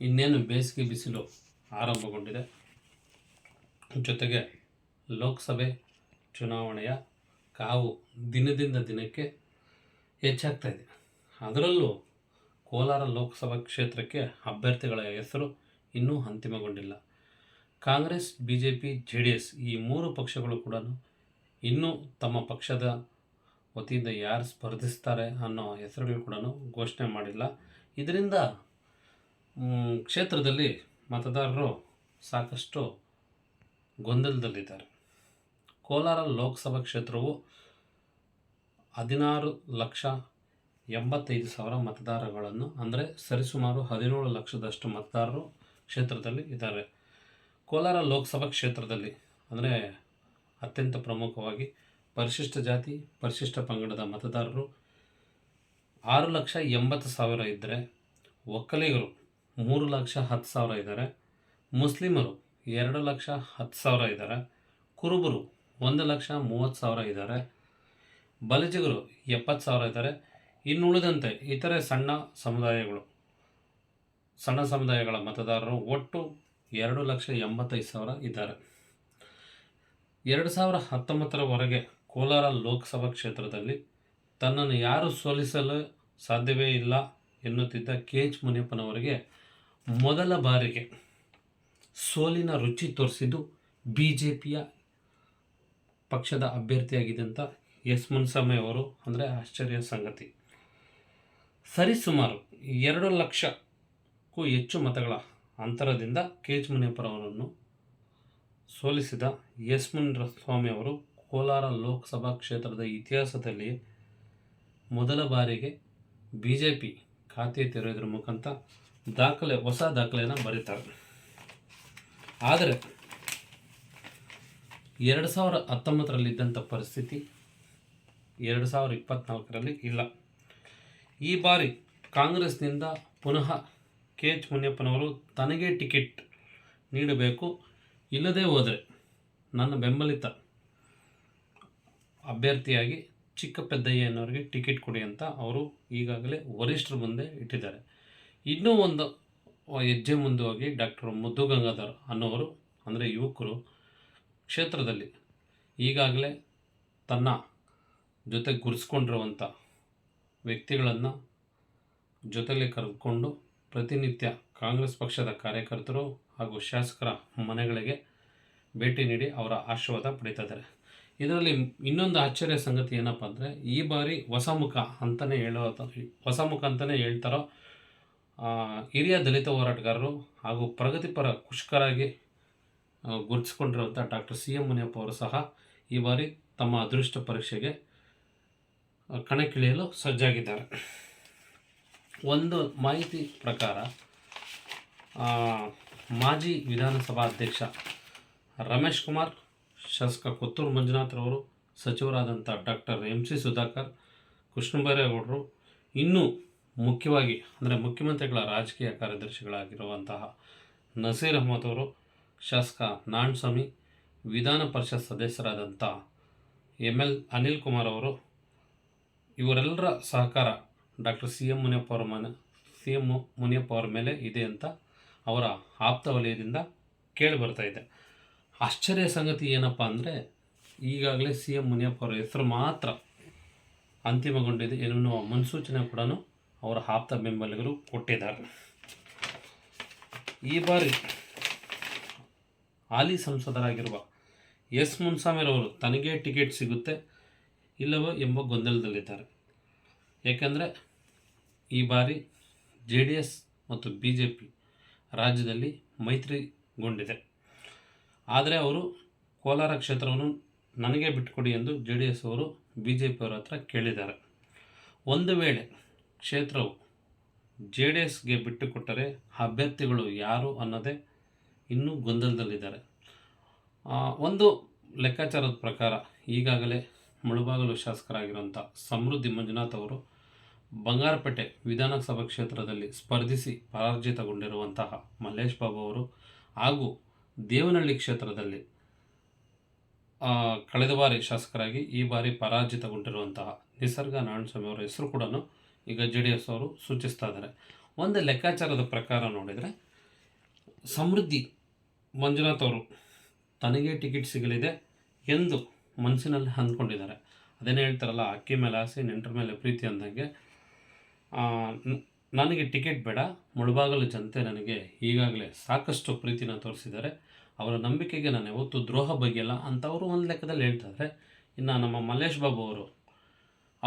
ಇನ್ನೇನು ಬೇಸಿಗೆ ಬಿಸಿಲು ಆರಂಭಗೊಂಡಿದೆ. ಜೊತೆಗೆ ಲೋಕಸಭೆ ಚುನಾವಣೆಯ ಕಾವು ದಿನದಿಂದ ದಿನಕ್ಕೆ ಹೆಚ್ಚಾಗ್ತಾ ಇದೆ. ಅದರಲ್ಲೂ ಕೋಲಾರ ಲೋಕಸಭಾ ಕ್ಷೇತ್ರಕ್ಕೆ ಅಭ್ಯರ್ಥಿಗಳ ಹೆಸರು ಇನ್ನೂ ಅಂತಿಮಗೊಂಡಿಲ್ಲ. Congress B J P J D S ಈ ಮೂರು ಪಕ್ಷಗಳು ಕೂಡ ಇನ್ನೂ ತಮ್ಮ ಪಕ್ಷದ ವತಿಯಿಂದ ಯಾರು ಸ್ಪರ್ಧಿಸ್ತಾರೆ ಅನ್ನೋ ಹೆಸರುಗಳು ಕೂಡ ಘೋಷಣೆ ಮಾಡಿಲ್ಲ. ಇದರಿಂದ ಕ್ಷೇತ್ರದಲ್ಲಿ ಮತದಾರರು ಸಾಕಷ್ಟು ಗೊಂದಲದಲ್ಲಿದ್ದಾರೆ. ಕೋಲಾರ ಲೋಕಸಭಾ ಕ್ಷೇತ್ರವು ಹದಿನಾರು ಲಕ್ಷ ಎಂಬತ್ತೈದು ಸಾವಿರ ಮತದಾರಗಳನ್ನು, ಅಂದರೆ ಸರಿಸುಮಾರು ಹದಿನೇಳು ಲಕ್ಷದಷ್ಟು ಮತದಾರರು ಕ್ಷೇತ್ರದಲ್ಲಿ ಇದ್ದಾರೆ. ಕೋಲಾರ ಲೋಕಸಭಾ ಕ್ಷೇತ್ರದಲ್ಲಿ, ಅಂದರೆ ಅತ್ಯಂತ ಪ್ರಮುಖವಾಗಿ ಪರಿಶಿಷ್ಟ ಜಾತಿ, ಪರಿಶಿಷ್ಟ ಪಂಗಡದ ಮತದಾರರು ಆರು ಲಕ್ಷ ಎಂಬತ್ತು ಸಾವಿರ ಇದ್ದರೆ ಒಕ್ಕಲಿಗರು ಮೂರು ಲಕ್ಷ ಹತ್ತು ಸಾವಿರ ಇದ್ದಾರೆ. ಮುಸ್ಲಿಮರು ಎರಡು ಲಕ್ಷ ಹತ್ತು ಸಾವಿರ ಇದ್ದಾರೆ. ಕುರುಬರು ಒಂದು ಲಕ್ಷ ಮೂವತ್ತು ಸಾವಿರ ಇದ್ದಾರೆ. ಬಲಿಜಿಗರು ಎಪ್ಪತ್ತು ಸಾವಿರ ಇದ್ದಾರೆ. ಇನ್ನುಳಿದಂತೆ ಇತರೆ ಸಣ್ಣ ಸಮುದಾಯಗಳು, ಸಣ್ಣ ಸಮುದಾಯಗಳ ಮತದಾರರು ಒಟ್ಟು ಎರಡು ಲಕ್ಷ ಎಂಬತ್ತೈದು ಸಾವಿರ ಇದ್ದಾರೆ. ಎರಡು ಸಾವಿರ ಹತ್ತೊಂಬತ್ತರವರೆಗೆ ಕೋಲಾರ ಲೋಕಸಭಾ ಕ್ಷೇತ್ರದಲ್ಲಿ ತನ್ನನ್ನು ಯಾರು ಸೋಲಿಸಲು ಸಾಧ್ಯವೇ ಇಲ್ಲ ಎನ್ನುತ್ತಿದ್ದ ಕೆ ಎಚ್ ಮುನಿಯಪ್ಪನವರಿಗೆ ಮೊದಲ ಬಾರಿಗೆ ಸೋಲಿನ ರುಚಿ ತೋರಿಸಿದ್ದು ಬಿ ಜೆ ಪಿಯ ಪಕ್ಷದ ಅಭ್ಯರ್ಥಿಯಾಗಿದ್ದಂಥ ಎಸ್ ಮುನ್ಸಮೆ ಅವರು, ಅಂದರೆ ಆಶ್ಚರ್ಯ ಸಂಗತಿ. ಸರಿಸುಮಾರು ಎರಡು ಲಕ್ಷಕ್ಕೂ ಹೆಚ್ಚು ಮತಗಳ ಅಂತರದಿಂದ ಕೆ ಎಚ್ ಮುನಿಯಪ್ಪರವರನ್ನು ಸೋಲಿಸಿದ ಎಸ್ ಮುನಿಸ್ವಾಮಿ ಅವರು ಕೋಲಾರ ಲೋಕಸಭಾ ಕ್ಷೇತ್ರದ ಇತಿಹಾಸದಲ್ಲಿ ಮೊದಲ ಬಾರಿಗೆ ಬಿ ಜೆ ಪಿ ಖಾತೆ ತೆರೆಯೋದ್ರ ಮುಖಾಂತರ ದಾಖಲೆ, ಹೊಸ ದಾಖಲೆಯನ್ನು ಬರೀತಾರೆ. ಆದರೆ, ಎರಡು ಸಾವಿರ ಹತ್ತೊಂಬತ್ತರಲ್ಲಿದ್ದಂಥ ಪರಿಸ್ಥಿತಿ ಎರಡು ಸಾವಿರ ಇಪ್ಪತ್ತ್ನಾಲ್ಕರಲ್ಲಿ ಇಲ್ಲ. ಈ ಬಾರಿ ಕಾಂಗ್ರೆಸ್ನಿಂದ ಪುನಃ ಕೆ ಎಚ್ ಮುನಿಯಪ್ಪನವರು ತನಗೆ ಟಿಕೆಟ್ ನೀಡಬೇಕು. ಇಲ್ಲದೇ ಹೋದರೆ ನನ್ನ ಬೆಂಬಲಿತ ಅಭ್ಯರ್ಥಿಯಾಗಿ ಚಿಕ್ಕ ಪೆದ್ದಯ್ಯನವರಿಗೆ ಟಿಕೆಟ್ ಕೊಡಿ ಅಂತ ಅವರು ಈಗಾಗಲೇ ವರಿಷ್ಠರ ಮುಂದೆ ಇಟ್ಟಿದ್ದಾರೆ. ಇನ್ನೂ ಒಂದು ಹೆಜ್ಜೆ ಮುಂದೆ ಹೋಗಿ ಡಾಕ್ಟರ್ ಮುದ್ದು ಗಂಗಾಧರ್ ಅನ್ನೋರು, ಅಂದರೆ ಯುವಕರು ಕ್ಷೇತ್ರದಲ್ಲಿ ಈಗಾಗಲೇ ತನ್ನ ಜೊತೆ ಗುರುಸ್ಕೊಂಡಿರುವಂಥ ವ್ಯಕ್ತಿಗಳನ್ನು ಜೊತೆಯಲ್ಲಿ ಕರೆದುಕೊಂಡು ಪ್ರತಿನಿತ್ಯ ಕಾಂಗ್ರೆಸ್ ಪಕ್ಷದ ಕಾರ್ಯಕರ್ತರು ಹಾಗೂ ಶಾಸಕರ ಮನೆಗಳಿಗೆ ಭೇಟಿ ನೀಡಿ ಅವರ ಆಶೀರ್ವಾದ ಪಡಿತಾ ಇದರಲ್ಲಿ ಇನ್ನೊಂದು ಆಶ್ಚರ್ಯ ಸಂಗತಿ ಏನಪ್ಪ ಅಂದರೆ ಈ ಬಾರಿ ಹೊಸ ಮುಖ ಅಂತಲೇ ಹೇಳೋ ಹೊಸ ಮುಖ ಅಂತಲೇ ಹೇಳ್ತಾರೋ ಹಿರಿಯ ದಲಿತ ಹೋರಾಟಗಾರರು ಹಾಗೂ ಪ್ರಗತಿಪರ ಕುಷ್ಕರಾಗಿ ಗುರುತಿಸಿಕೊಂಡಿರುವಂಥ ಡಾಕ್ಟರ್ ಸಿ ಎಂ ಮುನಿಯಪ್ಪ ಅವರು ಸಹ ಈ ಬಾರಿ ತಮ್ಮ ಅದೃಷ್ಟ ಪರೀಕ್ಷೆಗೆ ಕಣಕ್ಕಿಳಿಯಲು ಸಜ್ಜಾಗಿದ್ದಾರೆ. ಒಂದು ಮಾಹಿತಿ ಪ್ರಕಾರ ಮಾಜಿ ವಿಧಾನಸಭಾ ಅಧ್ಯಕ್ಷ ರಮೇಶ್ ಕುಮಾರ್, ಶಾಸಕ ಕೊತ್ತೂರು ಮಂಜುನಾಥ್ರವರು ಸಚಿವರಾದಂಥ ಡಾಕ್ಟರ್ ಎಂ ಸಿ ಸುಧಾಕರ್, ಕೃಷ್ಣಬೈರೇಗೌಡರು, ಇನ್ನೂ ಮುಖ್ಯವಾಗಿ ಅಂದರೆ ಮುಖ್ಯಮಂತ್ರಿಗಳ ರಾಜಕೀಯ ಕಾರ್ಯದರ್ಶಿಗಳಾಗಿರುವಂತಹ ನಸೀರ್ ಅಹಮದ್ ಅವರು, ಶಾಸಕ ನಾಣಸ್ವಾಮಿ, ವಿಧಾನ ಪರಿಷತ್ ಸದಸ್ಯರಾದಂಥ ಎಂ ಎಲ್ ಅನಿಲ್ ಕುಮಾರ್ ಅವರು, ಇವರೆಲ್ಲರ ಸಹಕಾರ ಡಾಕ್ಟರ್ ಸಿ ಎಂ ಮುನಿಯಪ್ಪ ಅವರ ಮನೆ ಸಿ ಎಂ ಮುನಿಯಪ್ಪ ಅವರ ಮೇಲೆ ಇದೆ ಅಂತ ಅವರ ಆಪ್ತ ವಲಯದಿಂದ ಕೇಳಿ ಬರ್ತಾ ಇದೆ. ಆಶ್ಚರ್ಯ ಸಂಗತಿ ಏನಪ್ಪ ಅಂದರೆ ಈಗಾಗಲೇ ಸಿ ಎಂ ಮುನಿಯಪ್ಪ ಅವರ ಹೆಸರು ಮಾತ್ರ ಅಂತಿಮಗೊಂಡಿದೆ. ಎನ್ನುವ ಮುನ್ಸೂಚನೆ ಕೂಡ ಅವರ ಆಪ್ತ ಬೆಂಬಲಿಗರು ಕೊಟ್ಟಿದ್ದಾರೆ. ಈ ಬಾರಿ ಹಾಲಿ ಸಂಸದರಾಗಿರುವ ಎಸ್ ಮುನ್ಸಾಮಿರವರು ತನಗೇ ಟಿಕೆಟ್ ಸಿಗುತ್ತೆ ಇಲ್ಲವೋ ಎಂಬ ಗೊಂದಲದಲ್ಲಿದ್ದಾರೆ. ಏಕೆಂದರೆ ಈ ಬಾರಿ ಜೆ ಡಿ ಎಸ್ ಮತ್ತು ಬಿ ಜೆ ಪಿ ರಾಜ್ಯದಲ್ಲಿ ಮೈತ್ರಿಗೊಂಡಿದೆ. ಆದರೆ ಅವರು ಕೋಲಾರ ಕ್ಷೇತ್ರವನ್ನು ನನಗೆ ಬಿಟ್ಟುಕೊಡಿ ಎಂದು ಜೆ ಡಿ ಎಸ್ ಅವರು ಬಿ ಜೆ ಪಿಯವರ ಹತ್ರ ಕೇಳಿದ್ದಾರೆ. ಒಂದು ವೇಳೆ ಕ್ಷೇತ್ರವು ಜೆ ಡಿ ಎಸ್ಗೆ ಬಿಟ್ಟುಕೊಟ್ಟರೆ ಅಭ್ಯರ್ಥಿಗಳು ಯಾರು ಅನ್ನೋದೇ ಇನ್ನೂ ಗೊಂದಲದಲ್ಲಿದ್ದಾರೆ. ಒಂದು ಲೆಕ್ಕಾಚಾರದ ಪ್ರಕಾರ ಈಗಾಗಲೇ ಮುಳುಬಾಗಲು ಶಾಸಕರಾಗಿರುವಂಥ ಸಮೃದ್ಧಿ ಮಂಜುನಾಥ್ ಅವರು ಬಂಗಾರಪೇಟೆ ವಿಧಾನಸಭಾ ಕ್ಷೇತ್ರದಲ್ಲಿ ಸ್ಪರ್ಧಿಸಿ ಪರಾಜಿತಗೊಂಡಿರುವಂತಹ ಮಲ್ಲೇಶ್ ಬಾಬು ಅವರು ಹಾಗೂ ದೇವನಹಳ್ಳಿ ಕ್ಷೇತ್ರದಲ್ಲಿ ಕಳೆದ ಬಾರಿ ಶಾಸಕರಾಗಿ ಈ ಬಾರಿ ಪರಾಜಿತಗೊಂಡಿರುವಂತಹ ನಿಸರ್ಗ ನಾರಾಯಣಸ್ವಾಮಿ ಅವರ ಹೆಸರು ಕೂಡ ಈಗ ಜೆ ಡಿ ಎಸ್ ಅವರು ಸೂಚಿಸ್ತಾ ಇದ್ದಾರೆ. ಒಂದು ಲೆಕ್ಕಾಚಾರದ ಪ್ರಕಾರ ನೋಡಿದರೆ ಸಮೃದ್ಧಿ ಮಂಜುನಾಥ್ ಅವರು ತನಗೆ ಟಿಕೆಟ್ ಸಿಗಲಿದೆ ಎಂದು ಮನಸ್ಸಿನಲ್ಲಿ ಅಂದ್ಕೊಂಡಿದ್ದಾರೆ. ಅದೇನೇ ಹೇಳ್ತಾರಲ್ಲ, ಅಕ್ಕಿ ಮೇಲೆ ಆಸೆ, ನೆಂಟರ ಮೇಲೆ ಪ್ರೀತಿ ಅಂದಂಗೆ ನನಗೆ ಟಿಕೆಟ್ ಬೇಡ, ಮುಳುಬಾಗಲು ಜನತೆ ನನಗೆ ಈಗಾಗಲೇ ಸಾಕಷ್ಟು ಪ್ರೀತಿನ ತೋರಿಸಿದ್ದಾರೆ. ಅವರ ನಂಬಿಕೆಗೆ ನಾನು ಯಾವತ್ತೂ ದ್ರೋಹ ಬಗೆಯಲ್ಲ ಅಂತ ಅವರು ಒಂದು ಲೆಕ್ಕದಲ್ಲಿ ಹೇಳ್ತಾರೆ ಇನ್ನು ನಮ್ಮ ಮಲ್ಲೇಶ್ ಬಾಬು ಅವರು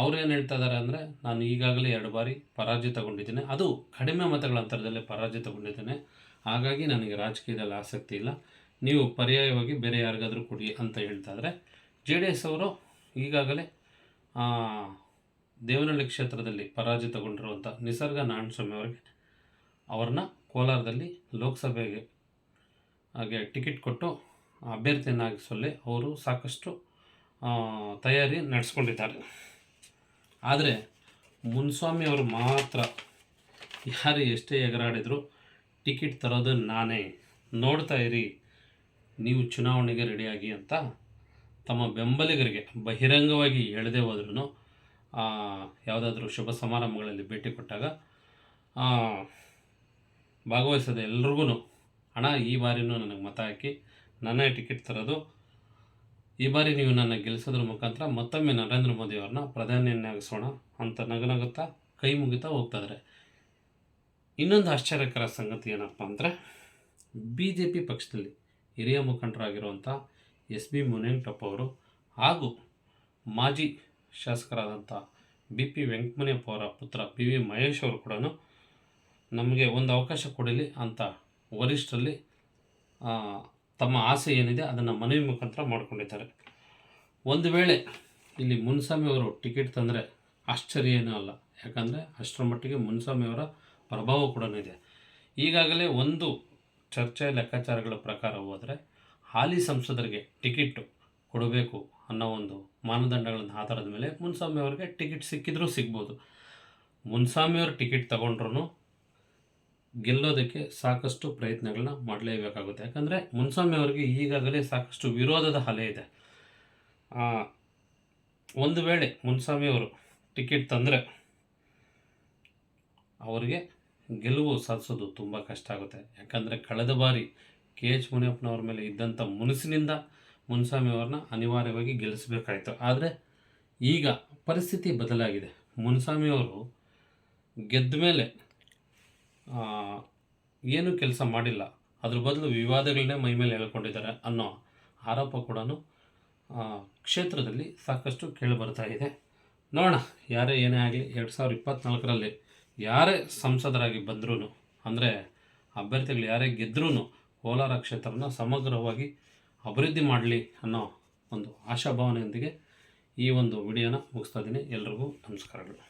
ಅವ್ರು ಏನು ಹೇಳ್ತಾ ಇದ್ದಾರೆ ಅಂದರೆ, ನಾನು ಈಗಾಗಲೇ ಎರಡು ಬಾರಿ ಪರಾಜಿತಗೊಂಡಿದ್ದೇನೆ ಅದು ಕಡಿಮೆ ಮತಗಳ ಅಂತರದಲ್ಲಿ ಪರಾಜಿತಗೊಂಡಿದ್ದೇನೆ ಹಾಗಾಗಿ ನನಗೆ ರಾಜಕೀಯದಲ್ಲಿ ಆಸಕ್ತಿ ಇಲ್ಲ. ನೀವು ಪರ್ಯಾಯವಾಗಿ ಬೇರೆ ಯಾರಿಗಾದರೂ ಕೊಡಿ ಅಂತ ಹೇಳ್ತಾ ಇದ್ದಾರೆ ಜೆ ಡಿ ಎಸ್ ಅವರು ಈಗಾಗಲೇ ದೇವನಹಳ್ಳಿ ಕ್ಷೇತ್ರದಲ್ಲಿ ಪರಾಜಿತಗೊಂಡಿರುವಂಥ ನಿಸರ್ಗ ನಾರಾಯಣಸ್ವಾಮಿ ಅವರಿಗೆ ಅವ್ರನ್ನ ಕೋಲಾರದಲ್ಲಿ ಲೋಕಸಭೆಗೆ, ಹಾಗೆ ಟಿಕೆಟ್ ಕೊಟ್ಟು ಅಭ್ಯರ್ಥಿಯನ್ನಾಗಿಸುವಲ್ಲಿ ಅವರು ಸಾಕಷ್ಟು ತಯಾರಿ ನಡೆಸ್ಕೊಂಡಿದ್ದಾರೆ. ಆದರೆ ಮುನ್ಸ್ವಾಮಿ ಅವರು ಮಾತ್ರ ಯಾರು ಎಷ್ಟೇ ಎಗರಾಡಿದ್ರು ಟಿಕೆಟ್ ತರೋದು ನಾನೇ. ನೋಡ್ತಾ ಇರಿ, ನೀವು ಚುನಾವಣೆಗೆ ರೆಡಿಯಾಗಿ ಅಂತ ತಮ್ಮ ಬೆಂಬಲಿಗರಿಗೆ, ಬಹಿರಂಗವಾಗಿ ಹೇಳದೆ ಹೋದ್ರೂ ಯಾವುದಾದ್ರೂ ಶುಭ ಸಮಾರಂಭಗಳಲ್ಲಿ ಭೇಟಿ ಕೊಟ್ಟಾಗ ಭಾಗವಹಿಸದ ಎಲ್ರಿಗೂ ಹಣ ಈ ಬಾರಿನೂ ನನಗೆ ಮತ ಹಾಕಿ ನಾನೇ ಟಿಕೆಟ್ ತರೋದು ಈ ಬಾರಿ ನೀವು ನನ್ನ ಗೆಲ್ಲಿಸೋದ್ರ ಮುಖಾಂತರ ಮತ್ತೊಮ್ಮೆ ನರೇಂದ್ರ ಮೋದಿಯವ್ರನ್ನ ಪ್ರಧಾನಿಯನ್ನಾಗಿಸೋಣ ಅಂತ ನಗನಗುತ್ತಾ ಕೈ ಮುಗಿತಾ ಹೋಗ್ತಾಯಿದ್ದಾರೆ ಇನ್ನೊಂದು ಆಶ್ಚರ್ಯಕರ ಸಂಗತಿ ಏನಪ್ಪ ಅಂದರೆ ಬಿ ಜೆ ಪಿ ಪಕ್ಷದಲ್ಲಿ ಹಿರಿಯ ಮುಖಂಡರಾಗಿರುವಂಥ ಎಸ್ ಬಿ ಮುನಿಯಂಟಪ್ಪ ಅವರು ಹಾಗೂ ಮಾಜಿ ಶಾಸಕರಾದಂಥ ಬಿ ಪಿ ವೆಂಕಟಮಣಿಯಪ್ಪ ಅವರ ಪುತ್ರ ಪಿ ವಿ ಮಹೇಶ್ ಅವರು ಕೂಡ ನಮಗೆ ಒಂದು ಅವಕಾಶ ಕೊಡಲಿ ಅಂತ ವರಿಷ್ಠರಲ್ಲಿ ತಮ್ಮ ಆಸೆ ಏನಿದೆ ಅದನ್ನು ಮನವಿ ಮುಖಾಂತರ ಮಾಡಿಕೊಂಡಿದ್ದಾರೆ. ಒಂದು ವೇಳೆ ಇಲ್ಲಿ ಮುನ್ಸ್ವಾಮಿ ಅವರು ಟಿಕೆಟ್ ತಂದರೆ ಆಶ್ಚರ್ಯ ಏನೂ ಅಲ್ಲ. ಯಾಕಂದರೆ ಅಷ್ಟರ ಮಟ್ಟಿಗೆ ಮುನ್ಸ್ವಾಮಿ ಅವರ ಪ್ರಭಾವ ಕೂಡ ಇದೆ. ಈಗಾಗಲೇ ಒಂದು ಚರ್ಚೆ ಲೆಕ್ಕಾಚಾರಗಳ ಪ್ರಕಾರ ಹೋದರೆ ಹಾಲಿ ಸಂಸದರಿಗೆ ಟಿಕೆಟ್ ಕೊಡಬೇಕು ಅನ್ನೋ ಒಂದು ಮಾನದಂಡಗಳನ್ನು ಆಧಾರದ ಮೇಲೆ ಮುನ್ಸ್ವಾಮಿ ಅವರಿಗೆ ಟಿಕೆಟ್ ಸಿಕ್ಕಿದ್ರೂ ಸಿಗ್ಬೋದು. ಮುನ್ಸ್ವಾಮಿಯವರು ಟಿಕೆಟ್ ತಗೊಂಡ್ರು ಗೆಲ್ಲೋದಕ್ಕೆ ಸಾಕಷ್ಟು ಪ್ರಯತ್ನಗಳನ್ನ ಮಾಡಲೇಬೇಕಾಗುತ್ತೆ. ಯಾಕಂದರೆ ಮುನ್ಸ್ವಾಮಿ ಅವರಿಗೆ ಈಗಾಗಲೇ ಸಾಕಷ್ಟು ವಿರೋಧದ ಅಲೆ ಇದೆ. ಒಂದು ವೇಳೆ ಮುನ್ಸ್ವಾಮಿ ಅವರು ಟಿಕೆಟ್ ತಂದರೆ ಅವರಿಗೆ ಗೆಲುವು ಸಾಧಿಸೋದು ತುಂಬ ಕಷ್ಟ ಆಗುತ್ತೆ. ಯಾಕಂದರೆ ಕಳೆದ ಬಾರಿ ಕೆ ಎಚ್ ಮುನಿಯಪ್ಪನವ್ರ ಮೇಲೆ ಇದ್ದಂಥ ಮುನ್ಸಿನಿಂದ ಮುನ್ಸ್ವಾಮಿ ಅವ್ರನ್ನ ಅನಿವಾರ್ಯವಾಗಿ ಗೆಲ್ಲಿಸಬೇಕಾಯಿತು. ಆದರೆ ಈಗ ಪರಿಸ್ಥಿತಿ ಬದಲಾಗಿದೆ. ಮುನ್ಸ್ವಾಮಿ ಅವರು ಗೆದ್ದ ಮೇಲೆ ಏನೂ ಕೆಲಸ ಮಾಡಿಲ್ಲ. ಅದ್ರ ಬದಲು ವಿವಾದಗಳನ್ನೇ ಮೈ ಮೇಲೆ ಹೇಳ್ಕೊಂಡಿದ್ದಾರೆ ಅನ್ನೋ ಆರೋಪ ಕೂಡ ಕ್ಷೇತ್ರದಲ್ಲಿ ಸಾಕಷ್ಟು ಕೇಳಿಬರ್ತಾ ಇದೆ. ನೋಡೋಣ, ಯಾರೇ ಏನೇ ಆಗಲಿ ಎರಡು ಸಾವಿರದ ಇಪ್ಪತ್ತ್ನಾಲ್ಕರಲ್ಲಿ ಯಾರೇ ಸಂಸದರಾಗಿ ಬಂದ್ರೂ ಅಂದರೆ ಅಭ್ಯರ್ಥಿಗಳು ಯಾರೇ ಗೆದ್ರೂ ಕೋಲಾರ ಕ್ಷೇತ್ರನ ಸಮಗ್ರವಾಗಿ ಅಭಿವೃದ್ಧಿ ಮಾಡಲಿ ಅನ್ನೋ ಒಂದು ಆಶಾಭಾವನೆಯೊಂದಿಗೆ ಈ ಒಂದು ವಿಡಿಯೋನ ಮುಗಿಸ್ತಾ ಇದ್ದೀನಿ. ಎಲ್ರಿಗೂ ನಮಸ್ಕಾರಗಳು.